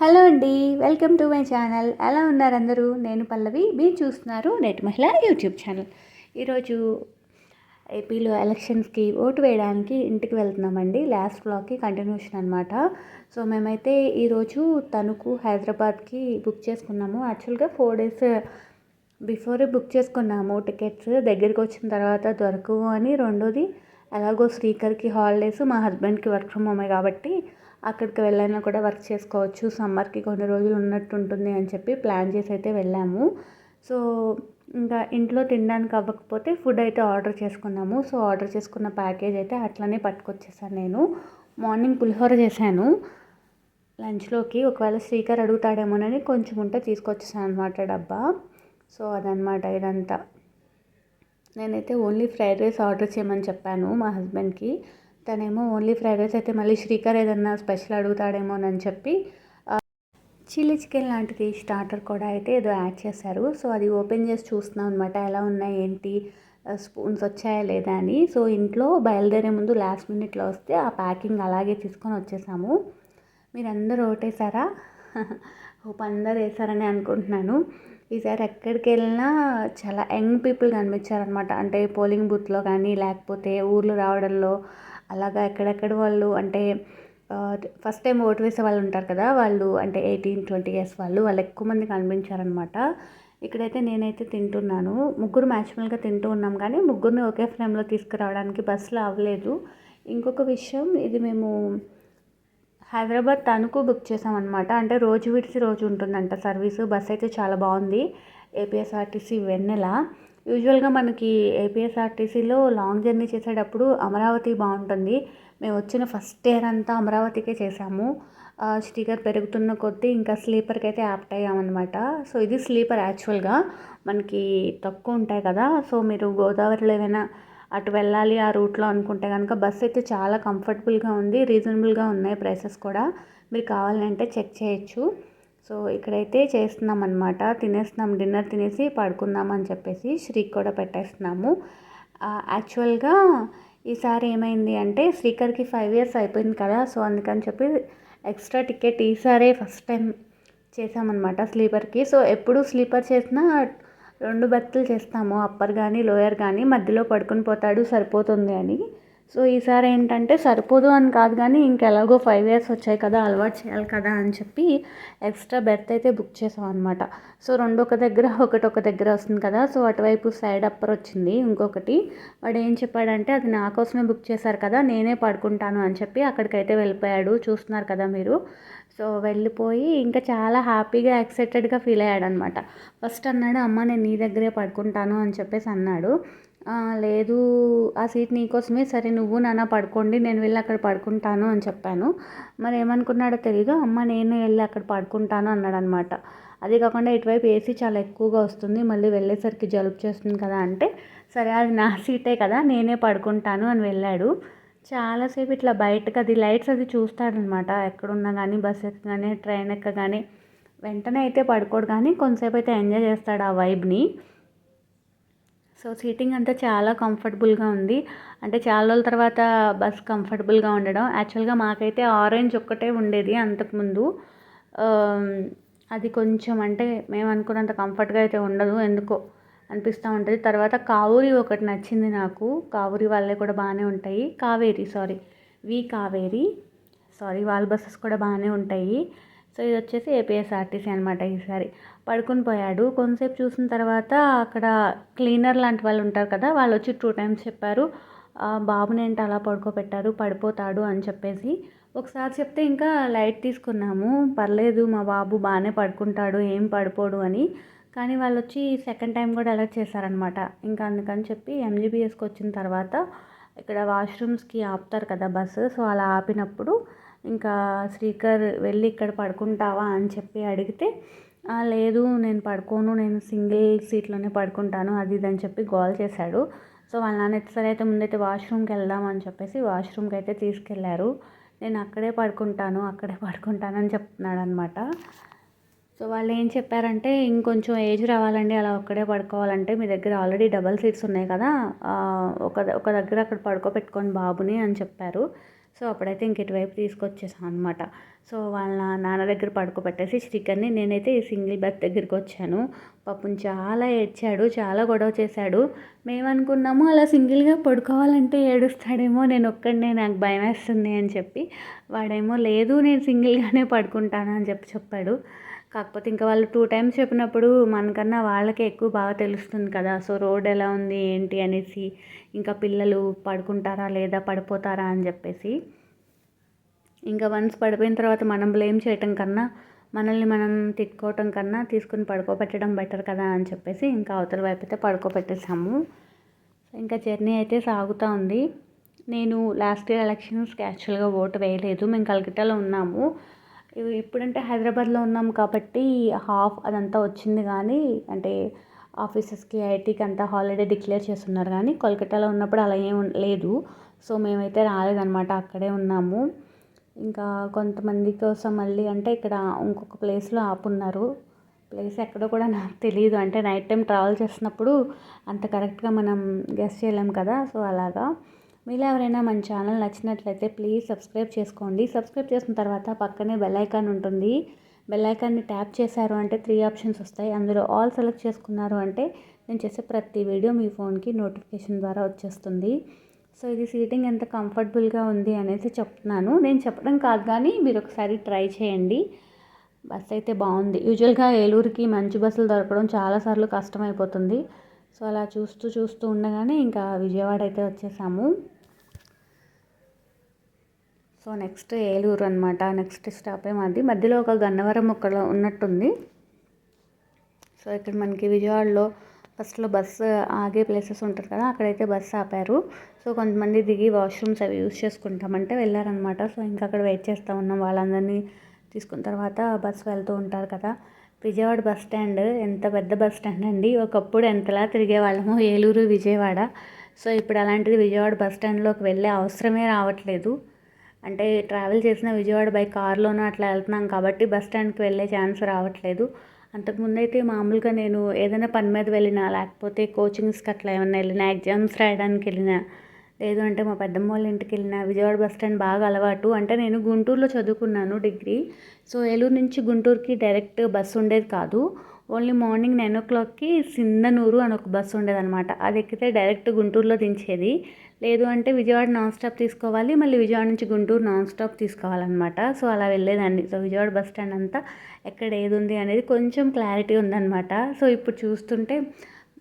Hello అండి welcome to my channel. ఎలా ఉన్నారు అందరూ? నేను పల్లవి. మీరు చూస్తున్నారు నెట్ మహిళ యూట్యూబ్ ఛానల్. ఈరోజు ఏపీలో ఎలక్షన్స్కి ఓటు వేయడానికి ఇంటికి వెళ్తున్నామండి. లాస్ట్ బ్లాక్కి కంటిన్యూషన్ అనమాట సో మేమైతే ఈరోజు తణుకు హైదరాబాద్కి బుక్ చేసుకున్నాము. యాక్చువల్గా ఫోర్ డేస్ బిఫోరే బుక్ చేసుకున్నాము టికెట్స్. దగ్గరికి వచ్చిన తర్వాత దొరకవు అని రెండోది ఎలాగో శ్రీకర్కి హాలిడేస్. మా హస్బెండ్కి వర్క్ ఫ్రమ్ హోమే కాబట్టి అక్కడికి వెళ్ళైనా కూడా వర్క్ చేసుకోవచ్చు. సమ్మర్కి కొన్ని రోజులు ఉన్నట్టు ఉంటుంది అని చెప్పి ప్లాన్ చేసి అయితే వెళ్ళాము. సో ఇంకా ఇంట్లో తినడానికి అవ్వకపోతే ఫుడ్ అయితే ఆర్డర్ చేసుకున్నాము. సో ఆర్డర్ చేసుకున్న ప్యాకేజ్ అయితే అట్లనే పట్టుకొచ్చేసాను నేను. మార్నింగ్ పులిహోర చేశాను. లంచ్లోకి ఒకవేళ శ్రీకర్ అడుగుతాడేమోనని కొంచెం ఉంటే తీసుకొచ్చేసాను అనమాట డబ్బా. సో అదనమాట ఇదంతా. నేనైతే ఓన్లీ ఫ్రైడ్ రైస్ ఆర్డర్ చేయమని చెప్పాను మా హస్బెండ్కి. తనేమో ఓన్లీ ఫ్రైడ్ రైస్ అయితే మళ్ళీ శ్రీకర్ ఏదన్నా స్పెషల్ అడుగుతాడేమోనని చెప్పి చిల్లీ చికెన్ లాంటిది స్టార్టర్ కూడా అయితే ఏదో యాడ్ చేశారు. సో అది ఓపెన్ చేసి చూస్తున్నాం అనమాట ఎలా ఉన్నాయి ఏంటి స్పూన్స్ వచ్చాయా లేదా అని. సో ఇంట్లో బయలుదేరే ముందు లాస్ట్ మినిట్లో వస్తే ఆ ప్యాకింగ్ అలాగే తీసుకొని వచ్చేసాము. మీరందరూ ఓటేసారా? హోప్ అందరు వేసారని అనుకుంటున్నాను. ఈసారి ఎక్కడికి వెళ్ళినా చాలా యంగ్ పీపుల్ కనిపించారనమాట అంటే పోలింగ్ బూత్లో కానీ లేకపోతే ఊర్లు రావడంలో అలాగా ఎక్కడెక్కడ వాళ్ళు అంటే ఫస్ట్ టైం ఓటు వేసే వాళ్ళు ఉంటారు కదా వాళ్ళు అంటే ఎయిటీన్ ట్వంటీ ఇయర్స్ వాళ్ళు వాళ్ళు ఎక్కువ మంది కనిపించారనమాట. ఇక్కడైతే నేనైతే తింటున్నాను. ముగ్గురు మ్యాచ్మల్గా తింటూ ఉన్నాం కానీ ముగ్గురిని ఒకే ఫ్రేమ్లో తీసుకురావడానికి బస్సులో అవ్వలేదు ఇంకొక విషయం ఇది మేము హైదరాబాద్ తణుకు బుక్ చేసామన్నమాట అంటే రోజు విడిచి రోజు ఉంటుందంట సర్వీసు. బస్ అయితే చాలా బాగుంది. ఏపీఎస్ఆర్టీసీ వెన్నెల. యూజువల్గా మనకి ఏపీఎస్ఆర్టీసీలో లాంగ్ జర్నీ చేసేటప్పుడు అమరావతి బాగుంటుంది. మేము వచ్చిన ఫస్ట్ ఇయర్ అంతా అమరావతికే చేసాము. స్టిక్కర్ పెరుగుతున్న కొద్దీ ఇంకా స్లీపర్కి అయితే యాప్ట్ అయ్యామన్నమాట. సో ఇది స్లీపర్ యాక్చువల్గా. మనకి తక్కువ ఉంటాయి కదా. సో మీరు గోదావరిలో ఏమైనా అటు వెళ్ళాలి ఆ రూట్లో అనుకుంటే కనుక బస్ అయితే చాలా కంఫర్టబుల్గా ఉంది రీజనబుల్గా ఉన్నాయి ప్రైసెస్ కూడా. మీరు కావాలంటే చెక్ చేయొచ్చు. సో ఇక్కడైతే చేస్తున్నాం అనమాట తినేస్తున్నాం డిన్నర్ తినేసి పడుకుందాం అని చెప్పేసి శ్రీకి కూడా పెట్టేస్తున్నాము. యాక్చువల్గా ఈసారి ఏమైంది అంటే శ్రీకర్కి ఫైవ్ ఇయర్స్ అయిపోయింది కదా సో అందుకని చెప్పి ఎక్స్ట్రా టికెట్ ఈసారే ఫస్ట్ టైం చేసామన్నమాట స్లీపర్కి. సో ఎప్పుడు స్లీపర్ చేసినా రెండు బెర్తులు చేస్తాము అప్పర్ కానీ లోయర్ కానీ మధ్యలో పడుకుని పోతాడు సరిపోతుంది అని. సో ఈసారి ఏంటంటే సరిపోదు అని కాదు కానీ ఇంకెలాగో ఫైవ్ ఇయర్స్ వచ్చాయి కదా అలవాటు చేయాలి కదా అని చెప్పి ఎక్స్ట్రా బెర్త్ అయితే బుక్ చేసాం అనమాట సో రెండు ఒక దగ్గర ఒకటి ఒక దగ్గర వస్తుంది కదా సో అటువైపు సైడ్ అప్పర్ వచ్చింది ఇంకొకటి. వాడు ఏం చెప్పాడంటే అది నా కోసమే బుక్ చేశారు కదా నేనే పడుకుంటాను అని చెప్పి అక్కడికైతే వెళ్ళిపోయాడు. చూస్తున్నారు కదా మీరు. సో వెళ్ళిపోయి ఇంకా చాలా హ్యాపీగా ఎక్సైటెడ్గా ఫీల్ అయ్యాడనమాట ఫస్ట్ అన్నాడు అమ్మ నేను నీ దగ్గరే పడుకుంటాను అని చెప్పేసి అన్నాడు. లేదు ఆ సీట్ నీకోసమే సరే నువ్వు నాన్న పడుకోండి నేను వెళ్ళి అక్కడ పడుకుంటాను అని చెప్పాను. మరి ఏమనుకున్నాడో తెలీదు. అమ్మ నేను వెళ్ళి అక్కడ పడుకుంటాను అన్నాడు అనమాట అది కాకుండా ఇటువైపు ఏసీ చాలా ఎక్కువగా వస్తుంది. మళ్ళీ వెళ్ళేసరికి జలుబు చేస్తుంది కదా అంటే సరే అది నా సీటే కదా నేనే పడుకుంటాను అని వెళ్ళాడు. చాలాసేపు ఇట్లా బయటకు అది లైట్స్ అది చూస్తాడనమాట. ఎక్కడున్నా కానీ బస్ ఎక్కగానే ట్రైన్ ఎక్కగానే. వెంటనే అయితే పడుకోడు కానీ కొంతసేపు అయితే ఎంజాయ్ చేస్తాడు ఆ వైబ్ని. సో సీటింగ్ అంతా చాలా కంఫర్టబుల్గా ఉంది. అంటే చాలా రోజుల తర్వాత బస్ కంఫర్టబుల్గా ఉండడం. యాక్చువల్గా మాకైతే ఆరెంజ్ ఒక్కటే ఉండేది అంతకుముందు. అది కొంచెం అంటే మేము అనుకున్నంత కంఫర్ట్గా అయితే ఉండదు. ఎందుకో అనిపిస్తూ ఉంటుంది. తర్వాత కావూరి ఒకటి నచ్చింది నాకు. కావూరి వాళ్ళే కూడా బాగానే ఉంటాయి. Kaveri sorry. V Kaveri. Sorry వాళ్ళ బస్సెస్ కూడా బాగానే ఉంటాయి. సో ఇది వచ్చేసి ఏపీఎస్ఆర్టీసీ అనమాట ఈసారి పడుకుని పోయాడు. కొంతసేపు చూసిన తర్వాత అక్కడ క్లీనర్ లాంటి వాళ్ళు ఉంటారు కదా వాళ్ళు వచ్చి టూ టైమ్స్ చెప్పారు. బాబుని ఏంటి అలా పడుకోబెట్టారు? పడిపోతాడు అని చెప్పేసి. ఒకసారి చెప్తే ఇంకా లైట్ తీసుకున్నాము. పర్లేదు మా బాబు బాగానే పడుకుంటాడు ఏం పడిపోడు అని. కానీ వాళ్ళు వచ్చి సెకండ్ టైం కూడా అలర్ట్ చేశారనమాట ఇంకా అందుకని చెప్పి ఎంజీబీఎస్కి వచ్చిన తర్వాత ఇక్కడ వాష్రూమ్స్కి ఆపుతారు కదా బస్సు సో అలా ఆపినప్పుడు ఇంకా శ్రీకర్ వెళ్ళి ఇక్కడ పడుకుంటావా? అని చెప్పి అడిగితే లేదు నేను పడుకోను నేను సింగిల్ సీట్లోనే పడుకుంటాను అది ఇది అని చెప్పి గోల్ చేశాడు. సో వాళ్ళ నాన్న సరే అయితే ముందైతే వాష్రూమ్కి వెళ్దాం అని చెప్పేసి వాష్రూమ్కి అయితే తీసుకెళ్ళారు. నేను అక్కడే పడుకుంటాను అక్కడే పడుకుంటాను అని చెప్తున్నాడు అనమాట సో వాళ్ళు ఏం చెప్పారంటే ఇంకొంచెం ఏజ్ రావాలండి అలా ఒక్కడే పడుకోవాలంటే మీ దగ్గర ఆల్రెడీ డబల్ సీట్స్ ఉన్నాయి కదా ఒక ఒక దగ్గర అక్కడ పడుకోబెట్టుకొని బాబుని అని చెప్పారు. సో అప్పుడైతే ఇంక ఇటువైపు తీసుకొచ్చేసాను అనమాట సో వాళ్ళ నాన్న దగ్గర పడుకోబెట్టేసి శ్రీకర్ని నేనైతే ఈ సింగిల్ బెడ్ దగ్గరికి వచ్చాను. పాపం చాలా ఏడ్చాడు చాలా గొడవ చేశాడు. మేము అనుకున్నాము అలా సింగిల్గా పడుకోవాలంటే ఏడుస్తాడేమో నేను ఒక్కడనే నాకు భయం వేస్తుంది అని చెప్పి. వాడేమో లేదు నేను సింగిల్గానే పడుకుంటాను అని చెప్పి చెప్పాడు. కాకపోతే ఇంకా వాళ్ళు టూ టైమ్స్ చెప్పినప్పుడు మనకన్నా వాళ్ళకే ఎక్కువ బాగా తెలుస్తుంది కదా. సో రోడ్ ఎలా ఉంది ఏంటి అనేసి ఇంకా పిల్లలు పడుకుంటారా లేదా పడిపోతారా అని చెప్పేసి. ఇంకా వన్స్ పడిపోయిన తర్వాత మనం బ్లేమ్ చేయటం కన్నా మనల్ని మనం తిట్టుకోవటం కన్నా తీసుకుని పడుకోబెట్టడం బెటర్ కదా అని చెప్పేసి ఇంకా అవతల వైపు అయితే పడుకోబెట్టేసాము. ఇంకా జర్నీ అయితే సాగుతూ ఉంది. నేను లాస్ట్ ఇయర్ ఎలక్షన్స్ యాక్చువల్గా ఓటు వేయలేదు. మేము కలకట్టాలో ఉన్నాము. ఇప్పుడంటే హైదరాబాద్లో ఉన్నాం కాబట్టి హాఫ్ అదంతా వచ్చింది కానీ అంటే ఆఫీసెస్కి ఐటీకి అంతా హాలిడే డిక్లేర్ చేస్తున్నారు కానీ కోల్కతాలో ఉన్నప్పుడు అలా ఏం లేదు. సో మేమైతే రాలేదన్నమాట అక్కడే ఉన్నాము. ఇంకా కొంతమంది కోసం మళ్ళీ అంటే ఇక్కడ ఇంకొక ప్లేస్లో ఆపున్నారు ప్లేస్ ఎక్కడో కూడా నాకు తెలియదు అంటే నైట్ టైం ట్రావెల్ చేసినప్పుడు అంత కరెక్ట్గా మనం గెస్ట్ చేయలేం కదా సో అలాగా. మీలో ఎవరైనా మన ఛానల్ నచ్చినట్లయితే ప్లీజ్ సబ్స్క్రైబ్ చేసుకోండి. సబ్స్క్రైబ్ చేసిన తర్వాత పక్కనే బెల్ ఐకాన్ ఉంటుంది. బెల్ ఐకాన్ని ట్యాప్ చేశారు అంటే త్రీ ఆప్షన్స్ వస్తాయి. అందులో ఆల్ సెలెక్ట్ చేసుకున్నారు అంటే నేను చేసే ప్రతి వీడియో మీ ఫోన్కి నోటిఫికేషన్ ద్వారా వచ్చేస్తుంది. సో ఇది సీటింగ్ ఎంత కంఫర్టబుల్గా ఉంది అనేసి చెప్తున్నాను. నేను చెప్పడం కాదు కానీ మీరు ఒకసారి ట్రై చేయండి. బస్ అయితే బాగుంది. యూజువల్గా ఏలూరుకి మంచి బస్సులు దొరకడం చాలాసార్లు కష్టమైపోతుంది. సో అలా చూస్తూ చూస్తూ ఉండగానే ఇంకా విజయవాడ అయితే వచ్చేసాము. సో నెక్స్ట్ ఏలూరు అనమాట నెక్స్ట్ స్టాప్ ఏమది మధ్యలో ఒక గన్నవరం ఒక్కడ ఉన్నట్టుంది. సో ఇక్కడ మనకి విజయవాడలో ఫస్ట్లో బస్సు ఆగే ప్లేసెస్ ఉంటారు కదా అక్కడైతే బస్సు ఆపారు. సో కొంతమంది దిగి వాష్రూమ్స్ అవి యూస్ చేసుకుంటామంటే వెళ్ళారనమాట సో ఇంకా అక్కడ వెయిట్ చేస్తూ ఉన్నాం. వాళ్ళందరినీ తీసుకున్న తర్వాత బస్సు వెళ్తూ ఉంటారు కదా. విజయవాడ బస్ స్టాండ్ ఎంత పెద్ద బస్ స్టాండ్ అండి. ఒకప్పుడు ఎంతలా తిరిగే వాళ్ళము ఏలూరు విజయవాడ. సో ఇప్పుడు అలాంటిది విజయవాడ బస్ స్టాండ్లోకి వెళ్ళే అవసరమే రావట్లేదు. అంటే ట్రావెల్ చేసిన విజయవాడ బై కార్లోనూ అట్లా వెళ్తున్నాం కాబట్టి బస్ స్టాండ్కి వెళ్ళే ఛాన్స్ రావట్లేదు. అంతకుముందు అయితే మామూలుగా నేను ఏదైనా పని మీద వెళ్ళినా లేకపోతే కోచింగ్స్కి అట్లా ఏమైనా వెళ్ళినా ఎగ్జామ్స్ రాయడానికి వెళ్ళినా లేదు అంటే మా పెద్దమ్మ వాళ్ళ ఇంటికి వెళ్ళిన విజయవాడ బస్ స్టాండ్ బాగా అలవాటు. అంటే నేను గుంటూరులో చదువుకున్నాను డిగ్రీ. సో ఏలూరు నుంచి గుంటూరుకి డైరెక్ట్ బస్సు ఉండేది కాదు. ఓన్లీ మార్నింగ్ నైన్ ఓ క్లాక్కి సిందనూరు అని ఒక బస్సు ఉండేదన్నమాట. అది ఎక్కితే డైరెక్ట్ గుంటూరులో దించేది. లేదు అంటే విజయవాడ నాన్ స్టాప్ తీసుకోవాలి మళ్ళీ విజయవాడ నుంచి గుంటూరు నాన్ స్టాప్ తీసుకోవాలన్నమాట. సో అలా వెళ్ళేదాన్ని. సో విజయవాడ బస్ స్టాండ్ అంతా ఎక్కడ ఏది ఉంది అనేది కొంచెం క్లారిటీ ఉందన్నమాట. సో ఇప్పుడు చూస్తుంటే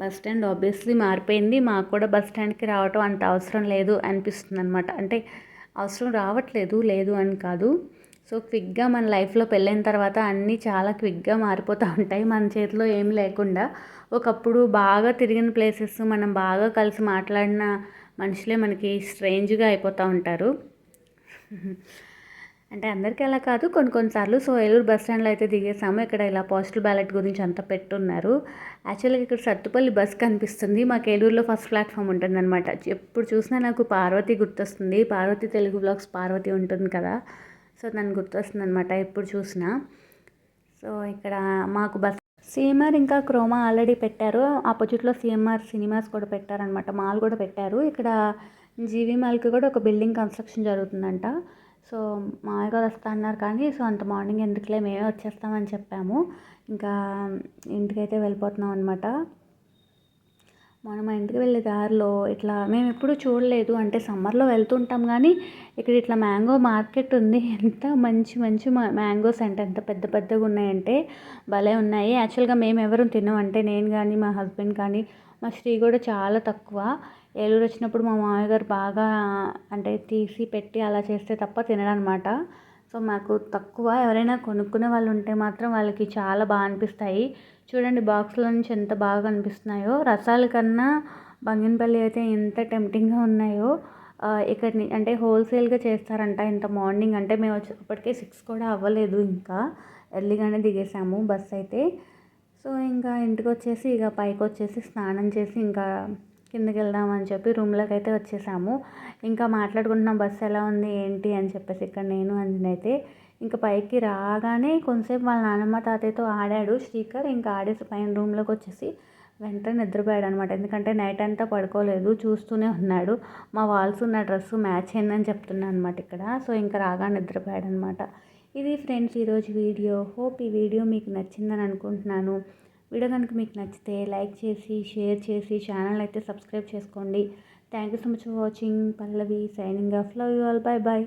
బస్ స్టాండ్ ఆబ్వియస్లీ మారిపోయింది. మాకు కూడా బస్ స్టాండ్కి రావటం అంత అవసరం లేదు అనిపిస్తుంది అనమాట అంటే అవసరం రావట్లేదు లేదు అని కాదు. సో క్విక్గా మన లైఫ్లో పెళ్ళైన తర్వాత అన్నీ చాలా క్విక్గా మారిపోతూ ఉంటాయి. మన చేతిలో ఏం లేకుండా. ఒకప్పుడు బాగా తిరిగిన ప్లేసెస్ మనం బాగా కలిసి మాట్లాడిన మనుషులే మనకి స్ట్రేంజ్గా అయిపోతూ ఉంటారు. అంటే అందరికీ అలా కాదు కొన్ని కొన్నిసార్లు సో ఏలూరు బస్ స్టాండ్లో అయితే దిగేసాము. ఇక్కడ ఇలా పోస్టల్ బ్యాలెట్ గురించి అంతా పెట్టున్నారు. యాక్చువల్గా ఇక్కడ సత్తుపల్లి బస్ కనిపిస్తుంది. మాకు ఏలూరులో ఫస్ట్ ప్లాట్ఫామ్ ఉంటుందన్నమాట. ఎప్పుడు చూసినా నాకు పార్వతి గుర్తొస్తుంది. పార్వతి తెలుగు బ్లాగ్స్ పార్వతి ఉంటుంది కదా. సో నన్ను గుర్తొస్తుంది అనమాట ఎప్పుడు చూసినా. సో ఇక్కడ మాకు బస్ సిఎంఆర్ ఇంకా క్రోమా ఆల్రెడీ పెట్టారు. ఆపోజిట్లో సిఎంఆర్ సినిమాస్ కూడా పెట్టారనమాట మాల్ కూడా పెట్టారు. ఇక్కడ జీవీ మాల్కి కూడా ఒక బిల్డింగ్ కన్స్ట్రక్షన్ జరుగుతుందంట. సో మామూలుగా వస్తా అన్నారు కానీ సో అంత మార్నింగ్ ఎందుకులే మేమే వచ్చేస్తామని చెప్పాము. ఇంకా ఇంటికైతే వెళ్ళిపోతున్నాం అనమాట మనం మా ఇంటికి వెళ్ళే దారిలో ఇట్లా మేము ఎప్పుడు చూడలేదు. అంటే సమ్మర్లో వెళ్తుంటాం కానీ ఇక్కడ ఇట్లా మ్యాంగో మార్కెట్ ఉంది. ఎంత మంచి మంచి మ్యాంగోస్ అంటే ఎంత పెద్ద పెద్దగా ఉన్నాయంటే భలే ఉన్నాయి. యాక్చువల్గా మేము ఎవరు తినమంటే నేను కానీ మా హస్బెండ్ కానీ మా స్త్రీ కూడా చాలా తక్కువ. ఏలూరు వచ్చినప్పుడు మా మామయ్య గారు బాగా అంటే తీసి పెట్టి అలా చేస్తే తప్ప తినడనమాట సో మాకు తక్కువ ఎవరైనా కొనుక్కునే వాళ్ళు ఉంటే మాత్రం వాళ్ళకి చాలా బాగా అనిపిస్తాయి. చూడండి బాక్స్లో నుంచి ఎంత బాగా అనిపిస్తున్నాయో. రసాల కన్నా బంగినపల్లి అయితే ఎంత టెంప్టింగ్గా ఉన్నాయో. ఇక్కడ అంటే హోల్సేల్గా చేస్తారంట ఇంత మార్నింగ్. అంటే మేము వచ్చేటప్పటికే సిక్స్ కూడా అవ్వలేదు ఇంకా. ఎర్లీగానే దిగేసాము బస్ అయితే. సో ఇంకా ఇంటికి వచ్చేసి ఇక పైకి వచ్చేసి స్నానం చేసి ఇంకా కిందకి వెళ్దామని చెప్పి రూమ్లోకి అయితే వచ్చేసాము. ఇంకా మాట్లాడుకుంటున్నాం బస్సు ఎలా ఉంది? ఏంటి? అని చెప్పేసి ఇక్కడ నేను అయితే ఇంకా పైకి రాగానే కొంతసేపు వాళ్ళ నాన్నమ్మ తాతయ్యతో ఆడాడు. శ్రీకర్ ఇంకా ఆడేసి పైన రూమ్లోకి వచ్చేసి వెంటనే నిద్రపోయాడు అనమాట ఎందుకంటే నైట్ అంతా పడుకోలేదు చూస్తూనే ఉన్నాడు. మా వాల్స్ ఉన్న డ్రెస్ మ్యాచ్ అయిందని చెప్తున్నాను అనమాట ఇక్కడ. సో ఇంకా రాగా నిద్రపోయాడు అనమాట ఇది ఫ్రెండ్స్ ఈరోజు వీడియో. హోప్ ఈ వీడియో మీకు నచ్చిందని అనుకుంటున్నాను. వీడియో కనుక మీకు నచ్చితే లైక్ చేసి షేర్ చేసి ఛానల్ అయితే సబ్స్క్రైబ్ చేసుకోండి. Thank you so much for watching Pallavi signing off love you all bye bye